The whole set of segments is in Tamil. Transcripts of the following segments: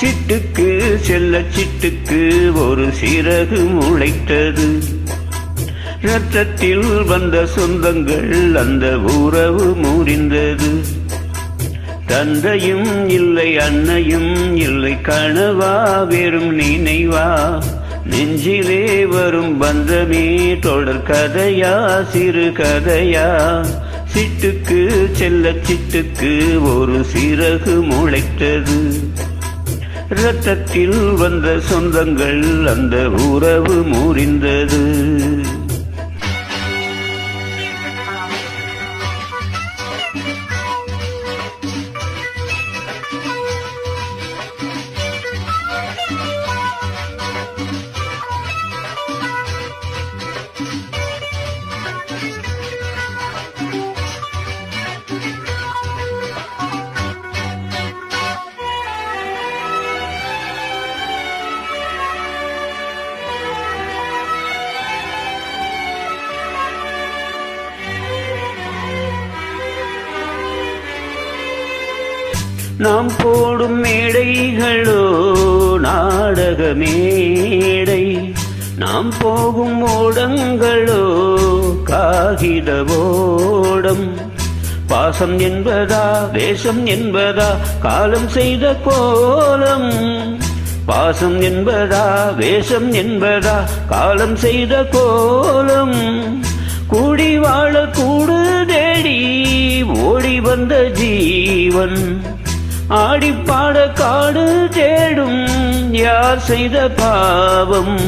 சிட்டுக்கு செல்ல சிட்டுக்கு ஒரு சிறகு முளைத்தது. ரத்தத்தில் வந்த சொந்தங்கள் அந்த உறவு முறிந்தது. தந்தையும் இல்லை அன்னையும் இல்லை கனவா வெறும் நினைவா? நெஞ்சிலே வரும் பந்தமே தொடர் கதையா சிறு கதையா? சிட்டுக்கு செல்ல சிட்டுக்கு ஒரு சிறகு முளைத்தது. ரத்தத்தில் வந்த சொந்தங்கள் அந்த உறவு முறிந்தது. நாம் போடும் மேடைகளோ நாடக மேடை. நாம் போகும் ஓடங்களோ காகித ஓடம். பாசம் என்பதா வேஷம் என்பதா காலம் செய்த கோலம். பாசம் என்பதா வேஷம் என்பதா காலம் செய்த கோலம். கூடி வாழ கூடு தேடி ஓடி வந்த ஜீவன். ஆடிப்பாட காடு தேடும் யார் செய்த பாவம்?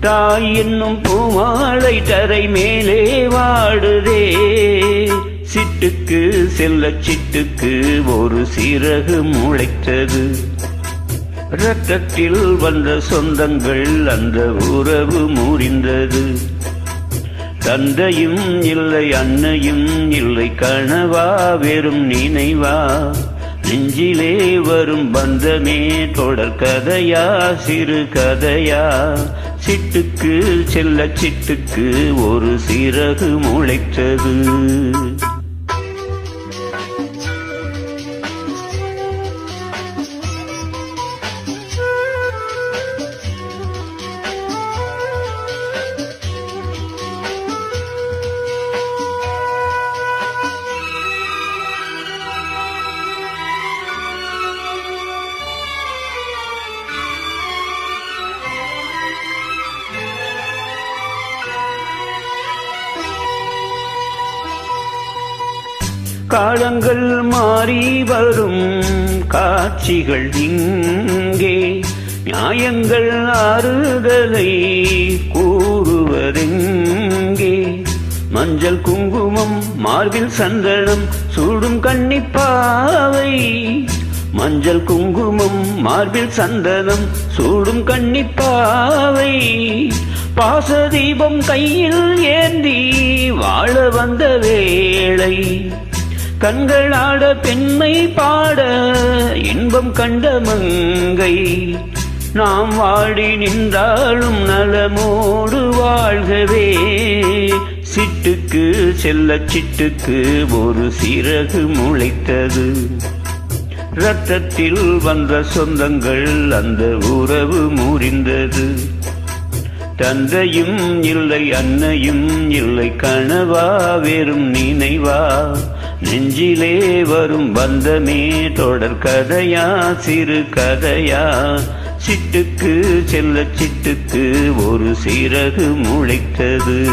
தாய் என்னும் பூமாலை தரை மேலே வாடுதே. சிட்டுக்கு செல்ல சிட்டுக்கு ஒரு சிறகு முளைத்தது. ரத்தத்தில் வந்த சொந்தங்கள் அந்த உறவு முறிந்தது. தந்தையும் இல்லை அன்னையும் இல்லை கனவா வெறும் நினைவா? நெஞ்சிலே வரும் பந்தமே தொடர் கதையா சிறு கதையா? சிட்டுக்கு செல்ல சிட்டுக்கு ஒரு சிறகு முளைத்தது. காலங்கள் மாறி வரும். காட்சிகள் இங்கே. நியாயங்கள் ஆறுதலை கூறுவதெங்கே? மஞ்சள் குங்குமம் மார்பில் சந்தனம் சூடும் கண்ணிப்பாவை மஞ்சள் குங்குமம் மார்பில் சந்தனம் சூடும் கண்ணிப்பாவை பாசதீபம் கையில் ஏந்தி வாழ வந்த வேளை. கண்களாட பெண்மை பாட இன்பம் கண்ட மங்கை. நாம் வாடி நின்றாலும் நலமோடு வாழ்கவே. சிட்டுக்கு செல்ல சிட்டுக்கு ஒரு சிறகு முளைத்தது. ரத்தத்தில் வந்த சொந்தங்கள் அந்த உறவு முறிந்தது. தந்தையும் இல்லை அன்னையும் இல்லை கனவா வெறும் நினைவா. நெஞ்சிலே வரும் பந்தமே தொடர் கதையா சிறு கதையா? சிட்டுக்கு செல்ல சிட்டுக்கு ஒரு சிறகு முளைத்தது.